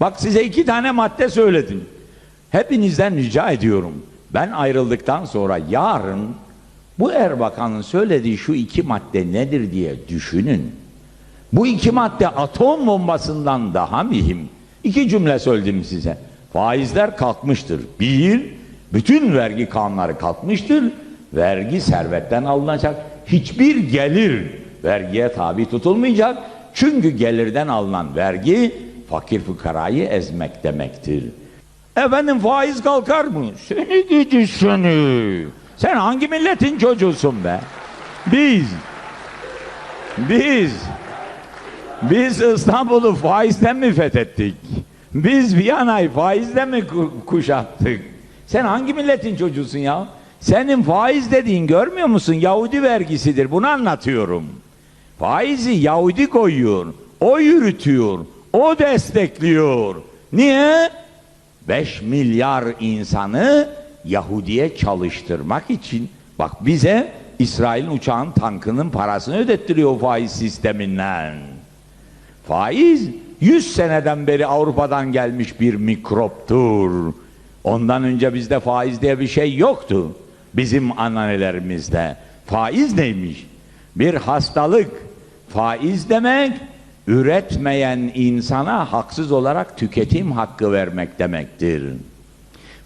Bak size iki tane madde söyledim. Hepinizden rica ediyorum. Ben ayrıldıktan sonra yarın bu Erbakan'ın söylediği şu iki madde nedir diye düşünün. Bu iki madde atom bombasından daha mühim. İki cümle söyledim size. Faizler kalkmıştır. Bir, bütün vergi kanunları kalkmıştır. Vergi servetten alınacak. Hiçbir gelir vergiye tabi tutulmayacak. Çünkü gelirden alınan vergi fakir fukarayı ezmek demektir. Efendim faiz kalkar mı? Seni gidi seni. Sen hangi milletin çocuğusun be? Biz. Biz. Biz İstanbul'u faizden mi fethettik? Biz Viyana'yı faizden mi ku- kuşattık? Sen hangi milletin çocuğusun ya? Senin faiz dediğin görmüyor musun? Yahudi vergisidir. Bunu anlatıyorum. Faizi Yahudi koyuyor. O yürütüyor. O destekliyor. Niye? 5 milyar insanı Yahudi'ye çalıştırmak için. Bak bize İsrail'in uçağın tankının parasını ödettiriyor faiz sisteminden. Faiz 100 seneden beri Avrupa'dan gelmiş bir mikroptur. Ondan önce bizde faiz diye bir şey yoktu. Bizim annelerimizde. Faiz neymiş? Bir hastalık. Faiz demek üretmeyen insana haksız olarak tüketim hakkı vermek demektir.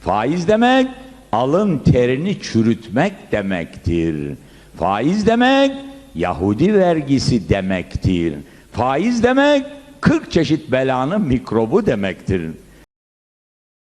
Faiz demek alın terini çürütmek demektir. Faiz demek Yahudi vergisi demektir. Faiz demek 40 çeşit belanın mikrobu demektir.